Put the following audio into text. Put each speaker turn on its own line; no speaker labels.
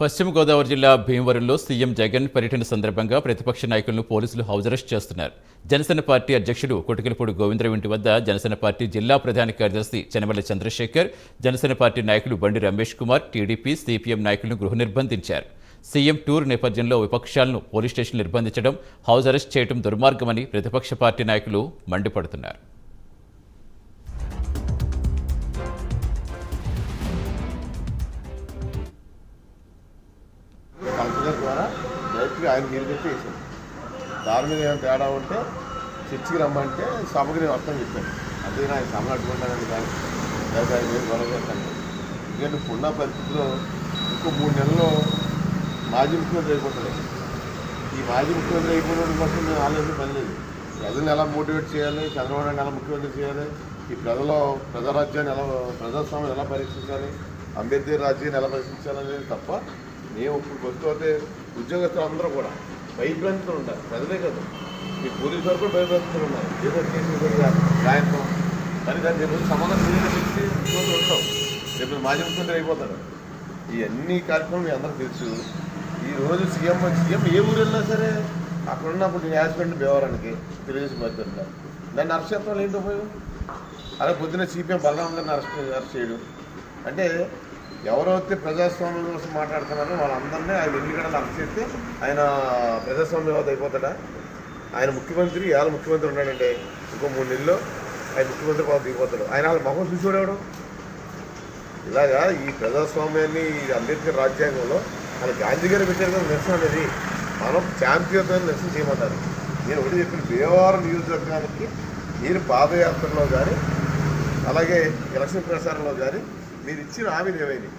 పశ్చిమ గోదావరి జిల్లా భీమవరంలో సీఎం జగన్ పర్యటన సందర్భంగా ప్రతిపక్ష నాయకులను పోలీసులు హౌస్ అరెస్ట్ చేస్తున్నారు. జనసేన పార్టీ అధ్యక్షుడు కొటికలపూడి గోవిందరావు ఇంటి వద్ద జనసేన పార్టీ జిల్లా ప్రధాన కార్యదర్శి చెనమల్లి చంద్రశేఖర్ జనసేన పార్టీ నాయకులు బండి రమేష్ కుమార్ టీడీపీ సిపిఎం నాయకులను గృహ నిర్బంధించారు. సీఎం టూర్ నేపథ్యంలో విపక్షాలను పోలీస్ స్టేషన్ నిర్బంధించడం హౌస్ అరెస్ట్ చేయడం దుర్మార్గమని ప్రతిపక్ష పార్టీ నాయకులు మండిపడుతున్నారు.
డైరెక్ట్గా ఆయన మీరు చెప్పి వేసాం దాని మీద ఏమైనా తేడా ఉంటే చర్చికి రమ్మంటే సభకు నేను వస్తాను చెప్పాను. అదే ఆయన సభలు అడ్డుకుంటానని కానీ లేదా ఆయన గొడవ చేస్తాను. ఎందుకంటే ఇప్పుడున్న పరిస్థితిలో ఇంకో మూడు నెలల్లో మాజీ ముఖ్యమంత్రి అయిపోతాడు. ఈ మాజీ ముఖ్యమంత్రి అయిపోవడం కోసం నేను ఆలోచన పని లేదు. ప్రజలను ఎలా మోటివేట్ చేయాలి? చంద్రబాబు నాయుడు ఎలా ముఖ్యమంత్రి చేయాలి? ఈ ప్రజల ప్రజారాజ్యాన్ని ఎలా ప్రజాస్వామ్యం ఎలా పరీక్షించాలి? అంబేద్కర్ రాజ్యాన్ని ఎలా పరీక్షించాలనేది తప్ప మేము ఇప్పుడు వస్తువుతే ఉద్యోగస్తులు అందరూ కూడా భయభ్రాంతులు ఉంటారు ప్రజలే కదా. ఈ పోలీసు వరకు కూడా భయభ్రాంతులు ఉన్నారు ఏదో కేసు కూడా గాయంతో కానీ దాన్ని రేపు సమాధానం తెలియని రోజు ఉంటాం. రేపు మాజీ ముఖ్యమంత్రి అయిపోతాడు ఇవన్నీ కార్యక్రమం మీ అందరూ తెలుసు. ఈ రోజు సీఎం సీఎం ఏ ఊరు వెళ్ళినా సరే అక్కడ ఉన్నప్పుడు నేను యాక్సిడెంట్ భీమవరానికి తెలుగుదేశం పార్టీ ఉంటాను దాన్ని అరెస్ట్ చేస్తాం ఏంటి ఉపయోగం? అలా పొద్దున్న సిపిఎం బలరాం గారిని అరెస్ట్ అరెస్ట్ చేయడం. అంటే ఎవరైతే ప్రజాస్వామ్యం కోసం మాట్లాడుతున్నారో వాళ్ళందరినీ ఆయన ఎన్నికలను అరెస్ట్ చేస్తే ఆయన ప్రజాస్వామ్యవాద అయిపోతాడా? ఆయన ముఖ్యమంత్రి ఇవాళ ముఖ్యమంత్రి ఉన్నాడంటే ఇంకో మూడు నెలల్లో ఆయన ముఖ్యమంత్రి పదవి దిగిపోతాడు. ఆయన వాళ్ళ మొహం చూసేవాడు ఇలాగా ఈ ప్రజాస్వామ్యాన్ని ఈ అంబేద్కర్ రాజ్యాంగంలో ఆయన గాంధీ గారు పెట్టారు కదా నిరసన అనేది. మనం శాంతియుత నిరసన చేయమన్నారు నేను ఒకటి చెప్పిన భీమవరం నియోజకవర్గానికి మీరు పాదయాత్రలో కానీ అలాగే ఎలక్షన్ ప్రచారంలో కానీ మీరు ఇచ్చిన హామీలు ఏమైనాయి